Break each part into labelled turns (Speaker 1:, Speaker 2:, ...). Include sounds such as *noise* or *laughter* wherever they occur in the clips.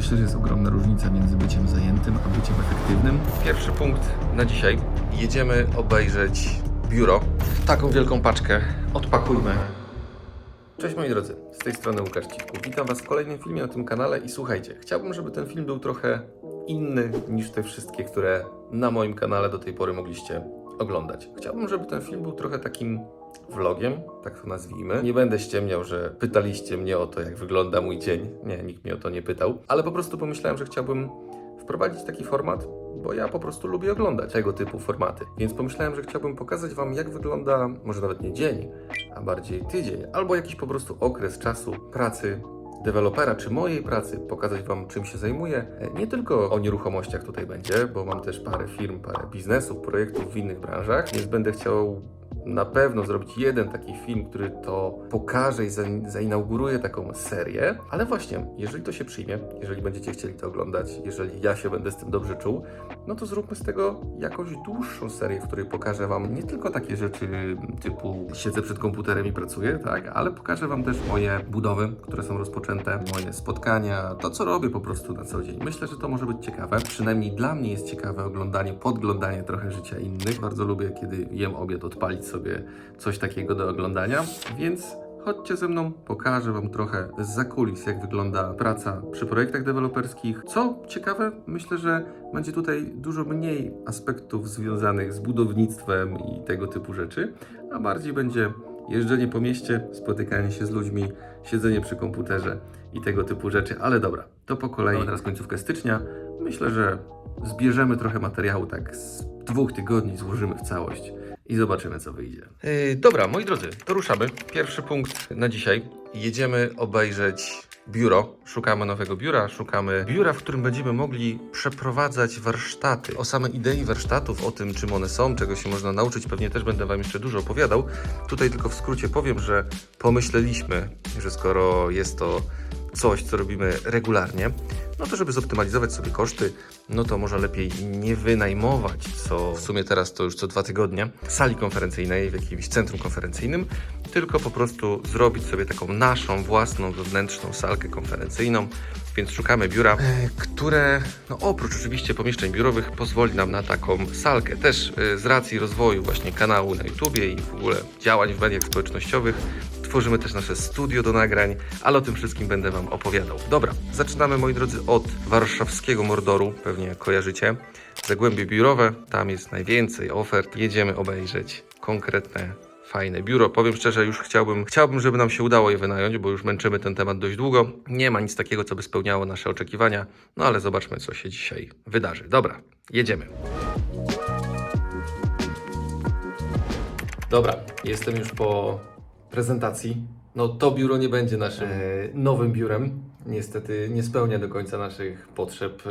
Speaker 1: Myślę, że jest ogromna różnica między byciem zajętym a byciem efektywnym.
Speaker 2: Pierwszy punkt na dzisiaj. Jedziemy obejrzeć biuro. Taką wielką paczkę odpakujmy. Cześć moi drodzy, z tej strony Łukasz. Witam Was w kolejnym filmie na tym kanale i słuchajcie, chciałbym, żeby ten film był trochę inny niż te wszystkie, które na moim kanale do tej pory mogliście oglądać. Chciałbym, żeby ten film był trochę takim vlogiem, tak to nazwijmy. Nie będę ściemniał, że pytaliście mnie o to, jak wygląda mój dzień. Nie, nikt mnie o to nie pytał, ale po prostu pomyślałem, że chciałbym wprowadzić taki format, bo ja po prostu lubię oglądać tego typu formaty. Więc pomyślałem, że chciałbym pokazać Wam, jak wygląda, może nawet nie dzień, a bardziej tydzień, albo jakiś po prostu okres czasu pracy dewelopera czy mojej pracy, pokazać Wam, czym się zajmuję. Nie tylko o nieruchomościach tutaj będzie, bo mam też parę firm, parę biznesów, projektów w innych branżach, więc będę chciał na pewno zrobić jeden taki film, który to pokaże i za- zainauguruje taką serię. Ale właśnie, jeżeli to się przyjmie, jeżeli będziecie chcieli to oglądać, jeżeli ja się będę z tym dobrze czuł, no to zróbmy z tego jakąś dłuższą serię, w której pokażę Wam nie tylko takie rzeczy typu siedzę przed komputerem i pracuję, tak, ale pokażę Wam też moje budowy, które są rozpoczęte, moje spotkania, to co robię po prostu na co dzień. Myślę, że to może być ciekawe. Przynajmniej dla mnie jest ciekawe oglądanie, podglądanie trochę życia innych. Bardzo lubię, kiedy jem obiad, odpalić sobie coś takiego do oglądania, więc Chodźcie ze mną, pokażę Wam trochę z zakulis, jak wygląda praca przy projektach deweloperskich. Co ciekawe, myślę, że będzie tutaj dużo mniej aspektów związanych z budownictwem i tego typu rzeczy, a bardziej będzie jeżdżenie po mieście, spotykanie się z ludźmi, siedzenie przy komputerze i tego typu rzeczy. Ale dobra, to po kolei. Teraz końcówkę stycznia. Myślę, że zbierzemy trochę materiału, tak z dwóch tygodni złożymy w całość i zobaczymy, co wyjdzie. Yy, dobra, moi drodzy, to ruszamy. Pierwszy punkt na dzisiaj. Jedziemy obejrzeć biuro. Szukamy nowego biura, szukamy biura, w którym będziemy mogli przeprowadzać warsztaty. O samej idei warsztatów, o tym, czym one są, czego się można nauczyć, pewnie też będę Wam jeszcze dużo opowiadał. Tutaj tylko w skrócie powiem, że pomyśleliśmy, że skoro jest to coś, co robimy regularnie, no to żeby zoptymalizować sobie koszty, no to może lepiej nie wynajmować, co w sumie teraz to już co dwa tygodnie, sali konferencyjnej w jakimś centrum konferencyjnym, tylko po prostu zrobić sobie taką naszą własną wewnętrzną salkę konferencyjną. Więc szukamy biura, e, które no oprócz oczywiście pomieszczeń biurowych pozwoli nam na taką salkę. Też e, z racji rozwoju właśnie kanału na YouTubie i w ogóle działań w mediach społecznościowych Tworzymy też nasze studio do nagrań, ale o tym wszystkim będę Wam opowiadał. Dobra, zaczynamy moi drodzy od warszawskiego Mordoru, pewnie kojarzycie. Zagłębie biurowe, tam jest najwięcej ofert. Jedziemy obejrzeć konkretne fajne biuro. Powiem szczerze, już chciałbym, chciałbym, żeby nam się udało je wynająć, bo już męczymy ten temat dość długo. Nie ma nic takiego, co by spełniało nasze oczekiwania, no ale zobaczmy, co się dzisiaj wydarzy. Dobra, jedziemy. Dobra, jestem już po prezentacji. No to biuro nie będzie naszym e, nowym biurem. Niestety nie spełnia do końca naszych potrzeb, e,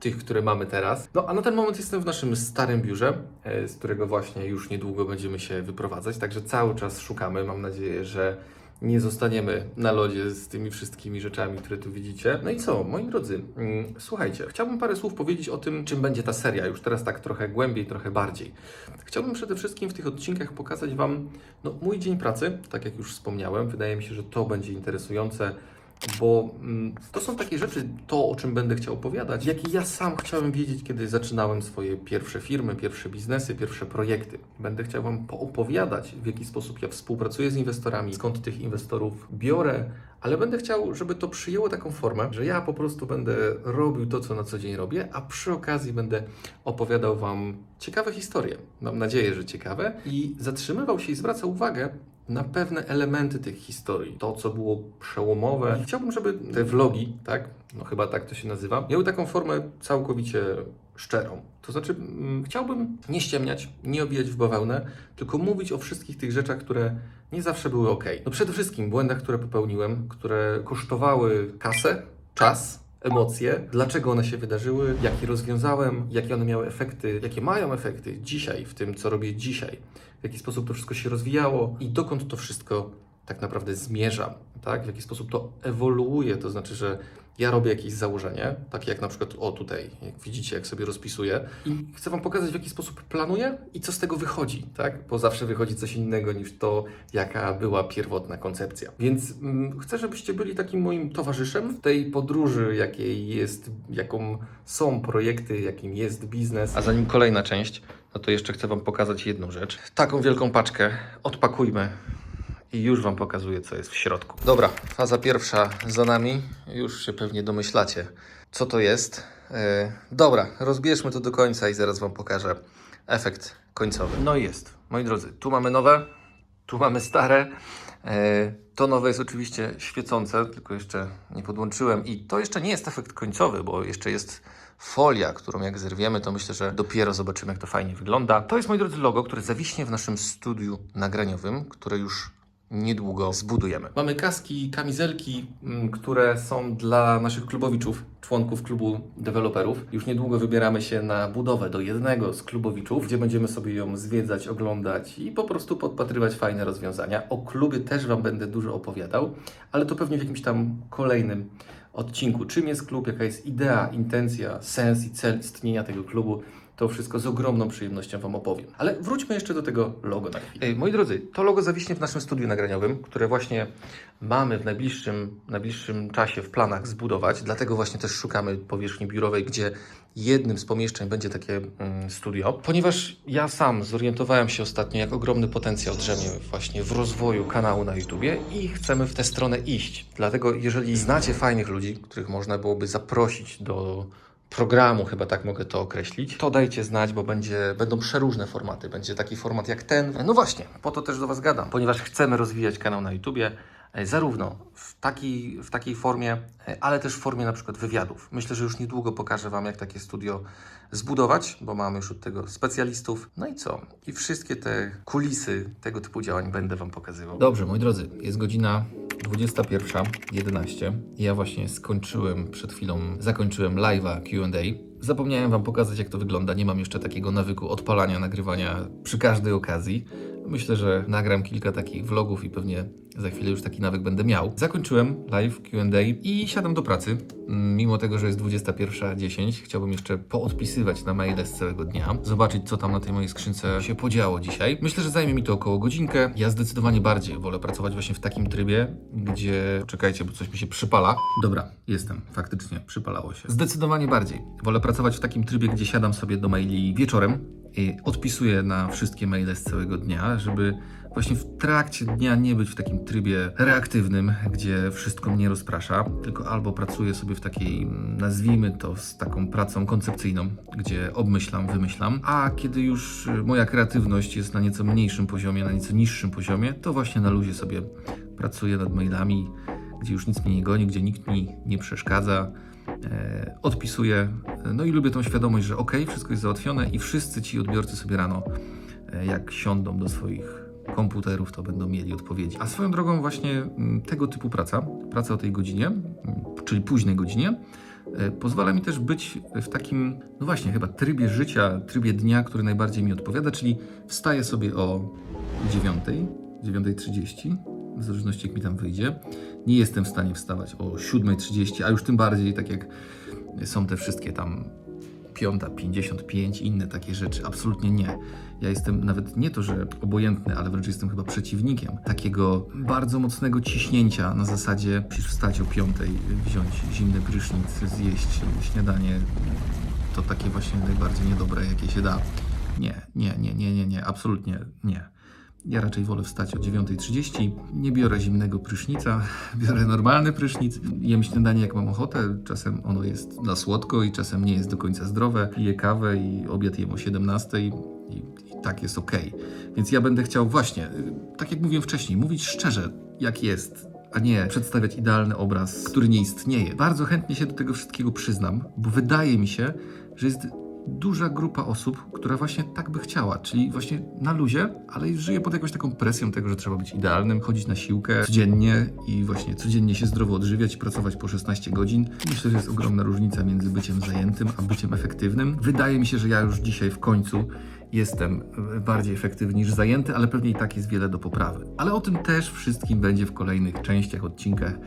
Speaker 2: tych, które mamy teraz. No a na ten moment jestem w naszym starym biurze, e, z którego właśnie już niedługo będziemy się wyprowadzać. Także cały czas szukamy. Mam nadzieję, że nie zostaniemy na lodzie z tymi wszystkimi rzeczami, które tu widzicie. No i co, moi drodzy, mm, słuchajcie, chciałbym parę słów powiedzieć o tym, czym będzie ta seria, już teraz tak trochę głębiej, trochę bardziej. Chciałbym przede wszystkim w tych odcinkach pokazać Wam no, mój dzień pracy, tak jak już wspomniałem. Wydaje mi się, że to będzie interesujące, bo mm, to są takie rzeczy, to o czym będę chciał opowiadać, jakie ja sam chciałem wiedzieć, kiedy zaczynałem swoje pierwsze firmy, pierwsze biznesy, pierwsze projekty. Będę chciał Wam poopowiadać, w jaki sposób ja współpracuję z inwestorami, skąd tych inwestorów biorę, ale będę chciał, żeby to przyjęło taką formę, że ja po prostu będę robił to, co na co dzień robię, a przy okazji będę opowiadał Wam ciekawe historie. Mam nadzieję, że ciekawe. I zatrzymywał się i zwracał uwagę na pewne elementy tych historii. To, co było przełomowe. I chciałbym, żeby te vlogi, tak, no chyba tak to się nazywa, miały taką formę całkowicie szczerą. To znaczy, mm, chciałbym nie ściemniać, nie obijać w bawełnę, tylko mówić o wszystkich tych rzeczach, które nie zawsze były ok. No przede wszystkim błędach, które popełniłem, które kosztowały kasę, czas, emocje, dlaczego one się wydarzyły, jakie rozwiązałem, jakie one miały efekty, jakie mają efekty dzisiaj w tym, co robię dzisiaj, w jaki sposób to wszystko się rozwijało i dokąd to wszystko tak naprawdę zmierzam, tak? w jaki sposób to ewoluuje, to znaczy, że ja robię jakieś założenie, takie jak na przykład, o tutaj, jak widzicie, jak sobie rozpisuję i chcę Wam pokazać, w jaki sposób planuję i co z tego wychodzi, tak? Bo zawsze wychodzi coś innego niż to, jaka była pierwotna koncepcja. Więc mm, chcę, żebyście byli takim moim towarzyszem w tej podróży, jakiej jest, jaką są projekty, jakim jest biznes. A zanim kolejna część, no to jeszcze chcę Wam pokazać jedną rzecz. Taką wielką paczkę odpakujmy i już Wam pokazuję, co jest w środku. Dobra, faza pierwsza za nami. Już się pewnie domyślacie, co to jest. Yy, dobra, rozbierzmy to do końca i zaraz Wam pokażę efekt końcowy. No i jest. Moi drodzy, tu mamy nowe, tu mamy stare. Yy, to nowe jest oczywiście świecące, tylko jeszcze nie podłączyłem. I to jeszcze nie jest efekt końcowy, bo jeszcze jest folia, którą jak zerwiemy, to myślę, że dopiero zobaczymy, jak to fajnie wygląda. To jest, moi drodzy, logo, które zawiśnie w naszym studiu nagraniowym, które już niedługo zbudujemy. Mamy kaski, kamizelki, mm, które są dla naszych klubowiczów, członków klubu deweloperów. Już niedługo wybieramy się na budowę do jednego z klubowiczów, gdzie będziemy sobie ją zwiedzać, oglądać i po prostu podpatrywać fajne rozwiązania. O klubie też Wam będę dużo opowiadał, ale to pewnie w jakimś tam kolejnym odcinku. Czym jest klub, jaka jest idea, intencja, sens i cel istnienia tego klubu. To wszystko z ogromną przyjemnością Wam opowiem. Ale wróćmy jeszcze do tego logo na moi drodzy, to logo zawiśnie w naszym studiu nagraniowym, które właśnie mamy w najbliższym, najbliższym czasie w planach zbudować. Dlatego właśnie też szukamy powierzchni biurowej, gdzie jednym z pomieszczeń będzie takie mm, studio. Ponieważ ja sam zorientowałem się ostatnio, jak ogromny potencjał drzemie właśnie w rozwoju kanału na YouTubie i chcemy w tę stronę iść. Dlatego jeżeli znacie fajnych ludzi, których można byłoby zaprosić do programu, chyba tak mogę to określić, to dajcie znać, bo będzie, będą przeróżne formaty. Będzie taki format jak ten. No właśnie, po to też do Was gadam, ponieważ chcemy rozwijać kanał na YouTubie, e, zarówno w takiej, w takiej formie, e, ale też w formie na przykład wywiadów. Myślę, że już niedługo pokażę Wam, jak takie studio zbudować, bo mamy już od tego specjalistów. No i co? I wszystkie te kulisy tego typu działań będę Wam pokazywał.
Speaker 1: Dobrze, moi drodzy, jest godzina 21.11. Ja właśnie skończyłem przed chwilą, zakończyłem live'a Q&A. Zapomniałem Wam pokazać, jak to wygląda. Nie mam jeszcze takiego nawyku odpalania, nagrywania przy każdej okazji. Myślę, że nagram kilka takich vlogów i pewnie za chwilę już taki nawyk będę miał. Zakończyłem live Q&A i siadam do pracy. Mm, Mimo tego, że jest 21.10, chciałbym jeszcze poodpisywać na maile z całego dnia, zobaczyć, co tam na tej mojej skrzynce się podziało dzisiaj. Myślę, że zajmie mi to około godzinkę. Ja zdecydowanie bardziej wolę pracować właśnie w takim trybie, gdzie... Czekajcie, bo coś mi się przypala. Dobra, jestem. Faktycznie, przypalało się. Zdecydowanie bardziej. Wolę pracować w takim trybie, gdzie siadam sobie do maili wieczorem odpisuję na wszystkie maile z całego dnia, żeby właśnie w trakcie dnia nie być w takim trybie reaktywnym, gdzie wszystko mnie rozprasza, tylko albo pracuję sobie w takiej, nazwijmy to, z taką pracą koncepcyjną, gdzie obmyślam, wymyślam, a kiedy już moja kreatywność jest na nieco mniejszym poziomie, na nieco niższym poziomie, to właśnie na luzie sobie pracuję nad mailami, gdzie już nic mnie nie goni, gdzie nikt mi nie przeszkadza. E, odpisuję, no i lubię tą świadomość, że ok, wszystko jest załatwione i wszyscy ci odbiorcy sobie rano, e, jak siądą do swoich komputerów, to będą mieli odpowiedzi. A swoją drogą właśnie mm, tego typu praca, praca o tej godzinie, mm, czyli późnej godzinie, e, pozwala mi też być w takim, no właśnie, chyba trybie życia, trybie dnia, który najbardziej mi odpowiada, czyli wstaję sobie o 9, 9.30, w zależności jak mi tam wyjdzie. Nie jestem w stanie wstawać o 7.30, a już tym bardziej, tak jak są te wszystkie tam 5.55, inne takie rzeczy. Absolutnie nie. Ja jestem nawet nie to, że obojętny, ale wręcz jestem chyba przeciwnikiem takiego bardzo mocnego ciśnięcia na zasadzie musisz wstać o 5, wziąć zimny prysznic, zjeść śniadanie. To takie właśnie najbardziej niedobre, jakie się da. Nie, nie, nie, nie, nie, nie, absolutnie nie. Ja raczej wolę wstać o 9.30. Nie biorę zimnego prysznica, *laughs* biorę normalny prysznic. Jem śniadanie jak mam ochotę. Czasem ono jest na słodko i czasem nie jest do końca zdrowe. Piję kawę i obiad jem o 17.00 i, i tak jest ok. Więc ja będę chciał właśnie, y, tak jak mówiłem wcześniej, mówić szczerze, jak jest. A nie przedstawiać idealny obraz, który nie istnieje. Bardzo chętnie się do tego wszystkiego przyznam, bo wydaje mi się, że jest duża grupa osób, która właśnie tak by chciała, czyli właśnie na luzie, ale żyje pod jakąś taką presją tego, że trzeba być idealnym, chodzić na siłkę codziennie i właśnie codziennie się zdrowo odżywiać pracować po 16 godzin. Myślę, że jest ogromna różnica między byciem zajętym a byciem efektywnym. Wydaje mi się, że ja już dzisiaj w końcu jestem bardziej efektywny niż zajęty, ale pewnie i tak jest wiele do poprawy. Ale o tym też wszystkim będzie w kolejnych częściach, odcinkach,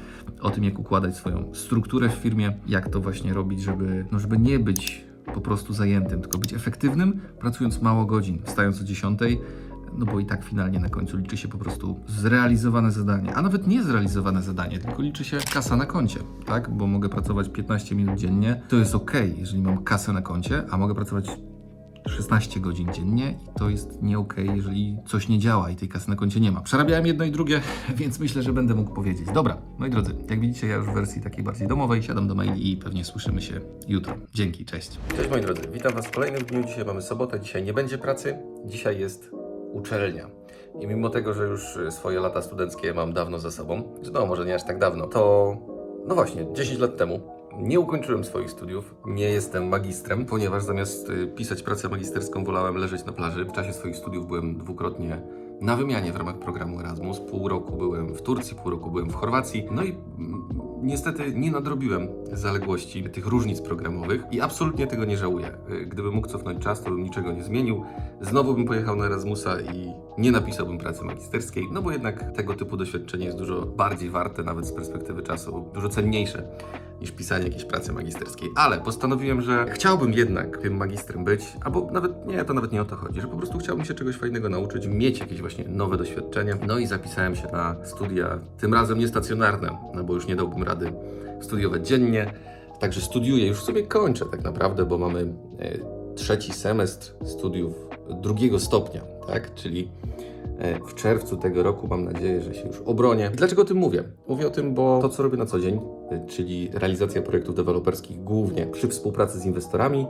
Speaker 1: o tym jak układać swoją strukturę w firmie, jak to właśnie robić, żeby, no żeby nie być po prostu zajętym, tylko być efektywnym, pracując mało godzin, wstając o 10, no bo i tak finalnie na końcu liczy się po prostu zrealizowane zadanie, a nawet nie zrealizowane zadanie, tylko liczy się kasa na koncie, tak? Bo mogę pracować 15 minut dziennie, to jest ok, jeżeli mam kasę na koncie, a mogę pracować 16 godzin dziennie i to jest nie ok, jeżeli coś nie działa i tej kasy na koncie nie ma. Przerabiałem jedno i drugie, *laughs* więc myślę, że będę mógł powiedzieć. Dobra, moi drodzy, jak widzicie, ja już w wersji takiej bardziej domowej siadam do maili i pewnie słyszymy się jutro. Dzięki, cześć.
Speaker 2: Cześć moi drodzy, witam Was w kolejnym dniu. Dzisiaj mamy sobotę, dzisiaj nie będzie pracy, dzisiaj jest uczelnia. I mimo tego, że już swoje lata studenckie mam dawno za sobą, no może nie aż tak dawno, to no właśnie, 10 lat temu nie ukończyłem swoich studiów, nie jestem magistrem, ponieważ zamiast y, pisać pracę magisterską wolałem leżeć na plaży. W czasie swoich studiów byłem dwukrotnie na wymianie w ramach programu Erasmus. Pół roku byłem w Turcji, pół roku byłem w Chorwacji. No i mm, niestety nie nadrobiłem zaległości tych różnic programowych i absolutnie tego nie żałuję. Y, Gdybym mógł cofnąć czas, to bym niczego nie zmienił. Znowu bym pojechał na Erasmusa i nie napisałbym pracy magisterskiej, no bo jednak tego typu doświadczenie jest dużo bardziej warte, nawet z perspektywy czasu, dużo cenniejsze niż pisanie jakiejś pracy magisterskiej. Ale postanowiłem, że chciałbym jednak tym magistrem być, albo nawet nie, to nawet nie o to chodzi, że po prostu chciałbym się czegoś fajnego nauczyć, mieć jakieś właśnie nowe doświadczenie. No i zapisałem się na studia, tym razem niestacjonarne, no bo już nie dałbym rady studiować dziennie. Także studiuję, już sobie kończę tak naprawdę, bo mamy e, trzeci semestr studiów drugiego stopnia, tak? Czyli w czerwcu tego roku mam nadzieję, że się już obronię. Dlaczego o tym mówię? Mówię o tym, bo to, co robię na co dzień, e, czyli realizacja projektów deweloperskich głównie przy współpracy z inwestorami,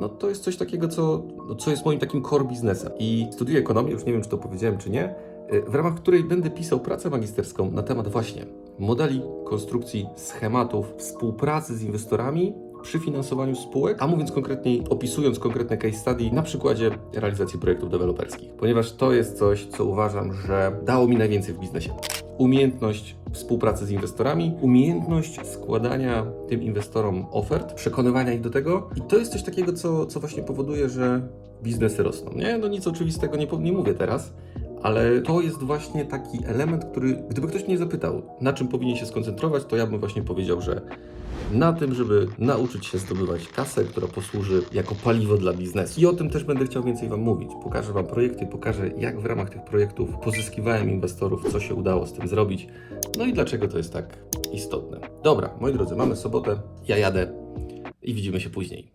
Speaker 2: no to jest coś takiego, co, no, co jest moim takim core biznesem. I studiuję ekonomię, już nie wiem, czy to powiedziałem, czy nie, e, w ramach której będę pisał pracę magisterską na temat właśnie modeli, konstrukcji, schematów, współpracy z inwestorami przy finansowaniu spółek, a mówiąc konkretniej, opisując konkretne case study na przykładzie realizacji projektów deweloperskich, ponieważ to jest coś, co uważam, że dało mi najwięcej w biznesie. Umiejętność współpracy z inwestorami, umiejętność składania tym inwestorom ofert, przekonywania ich do tego i to jest coś takiego, co, co właśnie powoduje, że biznesy rosną, nie? No nic oczywistego nie, nie mówię teraz, ale to jest właśnie taki element, który, gdyby ktoś mnie zapytał, na czym powinien się skoncentrować, to ja bym właśnie powiedział, że na tym, żeby nauczyć się zdobywać kasę, która posłuży jako paliwo dla biznesu. I o tym też będę chciał więcej Wam mówić. Pokażę Wam projekty, pokażę, jak w ramach tych projektów pozyskiwałem inwestorów, co się udało z tym zrobić, no i dlaczego to jest tak istotne. Dobra, moi drodzy, mamy sobotę, ja jadę i widzimy się później.